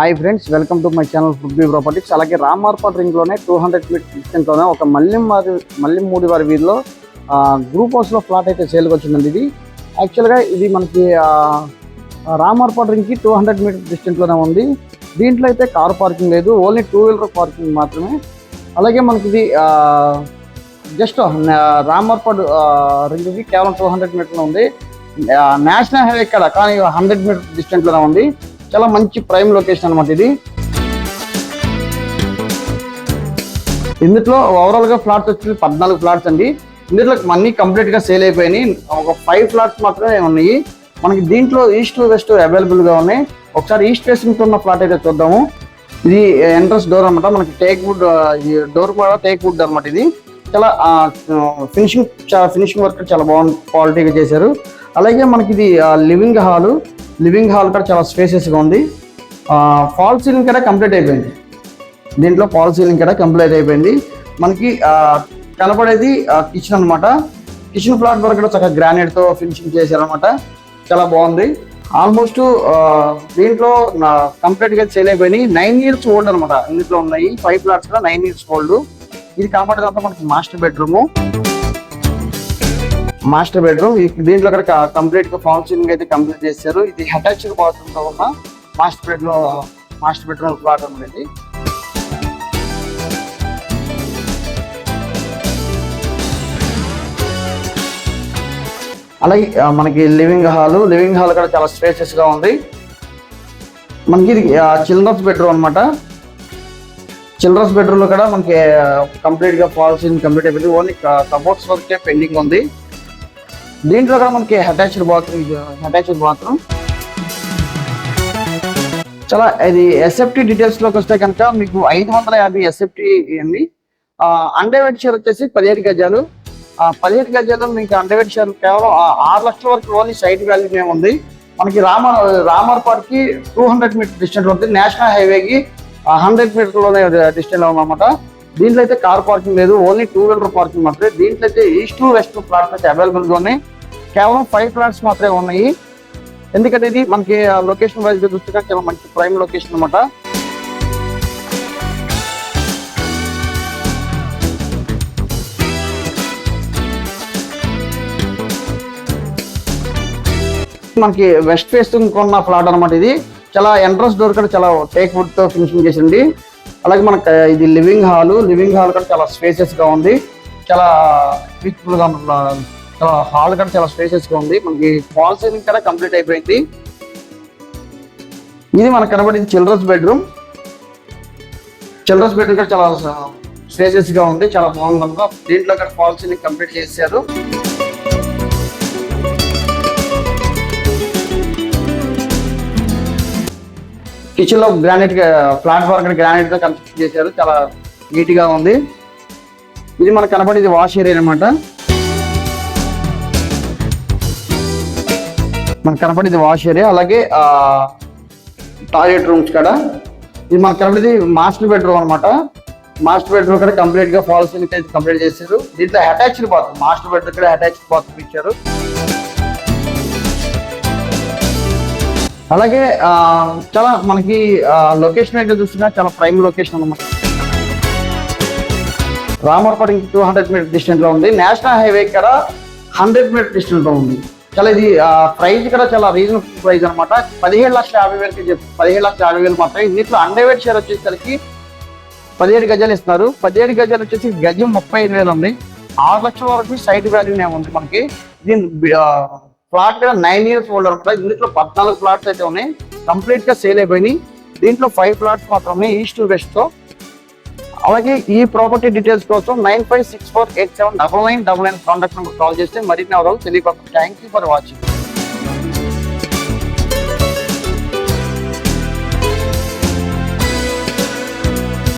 Hi friends welcome to my channel food B properties అలాగే రామార్పాట్ రింగ్లోనే టూ హండ్రెడ్ ఫీట్ డిస్టెన్స్లోనే ఒక మల్లిం వారి మూడి వారి వీధిలో గ్రూప్ హౌస్లో ఫ్లాట్ అయితే సేల్కి వచ్చిందండి ఇది. యాక్చువల్గా ఇది మనకి ఆ, రింగ్కి టూ హండ్రెడ్ మీటర్ డిస్టెన్స్లోనే ఉంది. దీంట్లో అయితే కార్ పార్కింగ్ లేదు ఓన్లీ టూ వీలర్ పార్కింగ్ మాత్రమే. అలాగే మనకి ఇది జస్ట్ రామర్పాడ్ రింగ్కి కేవలం టూ హండ్రెడ్ మీటర్లో ఉంది. నేషనల్ హైవే ఇక్కడ కానీ హండ్రెడ్ మీటర్ డిస్టెన్స్లోనే ఉంది. చాలా మంచి ప్రైమ్ లొకేషన్ అనమాట ఇది. ఇందులో ఓవరాల్గా ఫ్లాట్స్ వచ్చి పద్నాలుగు ఫ్లాట్స్ అండి. ఇందులో అన్ని కంప్లీట్గా సేల్ అయిపోయినాయి. ఒక ఫైవ్ ఫ్లాట్స్ మాత్రమే ఉన్నాయి. మనకి దీంట్లో ఈస్ట్ వెస్ట్ అవైలబుల్గా ఉన్నాయి. ఒకసారి ఈస్ట్ ఫేసింగ్ ఉన్న ఫ్లాట్ అయితే చూద్దాము. ఇది ఎంట్రన్స్ డోర్ అన్నమాట. మనకి టేక్ వుడ్ డోర్ కూడా టేక్ వుడ్ అనమాట ఇది. చాలా ఫినిషింగ్ ఫినిషింగ్ వర్క్ చాలా బాగుంది క్వాలిటీగా చేశారు. అలాగే మనకి ఇది లివింగ్ హాల్ లివింగ్ హాల్ కూడా చాలా స్పేసెస్గా ఉంది. ఫాల్ సీలింగ్ కూడా కంప్లీట్ అయిపోయింది. దీంట్లో ఫాల్ సీలింగ్ కూడా కంప్లీట్ అయిపోయింది. మనకి కనపడేది కిచెన్ అనమాట కిచెన్ ఫ్లాట్ వరకు కూడా చక్కగా గ్రానైట్తో ఫినిషింగ్ చేశారనమాట చాలా బాగుంది. ఆల్మోస్ట్ దీంట్లో కంప్లీట్గా సేల్ అయిపోయినాయి నైన్ ఇయర్స్ ఓల్డ్ అనమాట ఇందులో ఉన్నాయి. ఫైవ్ ఫ్లాట్స్ కూడా నైన్ ఇయర్స్ ఓల్డ్ ఇది కాబట్టి మనకి మాస్టర్ బెడ్రూమ్ మాస్టర్ బెడ్రూమ్. దీంట్లో కూడా కంప్లీట్గా ఫంక్షనింగ్ అయితే కంప్లీట్ చేశారు. ఇది అటాచ్డ్ బాత్రూమ్తో ఉన్న master bedroom master bedroom plot అనేది. అలాగే మనకి లివింగ్ హాల్ లివింగ్ హాల్ కూడా చాలా స్పేసెస్గా ఉంది. మనకి ఇది చిల్డ్రన్స్ బెడ్రూమ్ అన్నమాట. చిల్డ్రన్స్ బెడ్రూమ్లో కూడా మనకి కంప్లీట్గా ఫాల్స్ కంప్లీట్ అయిపోయింది ఓన్లీ కబోర్డ్స్ వరకే పెండింగ్ ఉంది. దీంట్లో కూడా మనకి అటాచ్డ్ బాత్రూమ్ అటాచ్డ్ బాత్రూమ్ చాలా ఇది ఎస్ఎఫ్టీ డీటెయిల్స్లోకి వస్తే కనుక మీకు ఐదు వందల యాభై ఎస్ఎఫ్టీ అండి అండర్వెడ్ షేర్ వచ్చేసి పదిహేడు గజాలు. పదిహేడు గజాలు మీకు అండర్వెడ్ షేర్ కేవలం ఆరు లక్షల వరకు ఓన్లీ సైట్ వాల్యూ ఉంది. మనకి రామ రామర్కి టూ హండ్రెడ్ మీటర్ డిస్టెన్స్ ఉంటుంది. నేషనల్ హైవేకి హండ్రెడ్ మీటర్లోనే డిస్టెన్స్ ఉందన్నమాట. దీంట్లో అయితే కార్ పార్కింగ్ లేదు ఓన్లీ టూ వీలర్ పార్కింగ్ మాత్రమే. దీంట్లో అయితే ఈస్ట్ వెస్ట్ ఫ్లాట్స్ అయితే అవైలబుల్గా ఉన్నాయి. కేవలం ఫైవ్ ఫ్లాట్స్ మాత్రమే ఉన్నాయి. ఎందుకంటే ఇది మనకి లొకేషన్ వైజ్ చూస్తే చాలా మంచి ప్రైమ్ లొకేషన్ అనమాట మనకి వెస్ట్ ఫేసింగ్ కొన్న ఫ్లాట్ అనమాట ఇది. చాలా ఎంట్రన్స్ డోర్ కూడా చాలా టేక్ వుడ్తో ఫినిషింగ్ చేసింది. అలాగే మనకి ఇది లివింగ్ హాల్. లివింగ్ హాల్ కూడా చాలా స్పేసెస్గా ఉంది. చాలా పీస్ఫుల్గా చాలా హాల్ కూడా చాలా స్పేసెస్గా ఉంది. మనకి ఫాల్ సీలింగ్ కూడా కంప్లీట్ అయిపోయింది. ఇది మనకు కనబడింది చిల్డ్రన్స్ బెడ్రూమ్ చిల్డ్రన్స్ బెడ్రూమ్ కూడా చాలా స్పేసెస్గా ఉంది. చాలా బాగుంది. దీంట్లో కూడా ఫాల్ సీలింగ్ కంప్లీట్ చేశారు. కిచెన్లో గ్రానైట్ ప్లాట్ఫామ్ గ్రానైట్తో కన్స్ట్రక్ట్ చేశారు. చాలా నీట్గా ఉంది. ఇది మనకు కనపడేది వాష్ ఏరియా అనమాట మనకు కనపడేది వాష్ ఏరియా అలాగే టాయిలెట్ రూమ్స్ కూడా. ఇది మనకు కనపడేది మాస్టర్ బెడ్రూమ్ అనమాట మాస్టర్ బెడ్రూమ్ కూడా కంప్లీట్గా ఫాల్స్ అయితే కంప్లీట్ చేశారు. దీంట్లో అటాచ్డ్ బాత్రూమ్ మాస్టర్ బెడ్రూమ్ కూడా అటాచ్డ్ బాత్రూమ్ ఇచ్చారు. అలాగే చాలా మనకి లొకేషన్ అయితే చూస్తున్నా చాలా ప్రైమ్ లొకేషన్ అనమాట రామర్పాడు టూ హండ్రెడ్ మీటర్ డిస్టెన్స్లో ఉంది. నేషనల్ హైవే ఇక్కడ హండ్రెడ్ మీటర్ డిస్టెన్స్లో ఉంది. చాలా ఇది ప్రైస్ కూడా చాలా రీజనబుల్ ప్రైస్ అనమాట పదిహేడు లక్షల యాభై వేలకి చెప్పి పదిహేడు లక్షల యాభై వేలు మాత్రమే. దీంట్లో అండర్వేట్ షేర్ వచ్చేసరికి పదిహేడు గజాలు ఇస్తున్నారు. పదిహేడు గజాలు వచ్చేసి గజం ముప్పై ఐదు వేలు ఉంది. ఆరు లక్షల వరకు సైట్ వాల్యూనే ఉంది మనకి. దీని ఫ్లాట్ కూడా నైన్ ఇయర్స్ ఓల్డ్ అనమాట ఇందులో పద్నాలుగు ఫ్లాట్స్ అయితే ఉన్నాయి. కంప్లీట్గా సేల్ అయిపోయినాయి. దీంట్లో ఫైవ్ ఫ్లాట్స్ మాత్రమే ఈస్ట్ వెస్ట్తో. అలాగే ఈ ప్రాపర్టీ డీటెయిల్స్ కోసం nine five six four eight seven double nine double nine contact number call చేస్తే మరిన్ని అవరాలు తెలియకపోతే థ్యాంక్ యూ ఫర్ వాచింగ్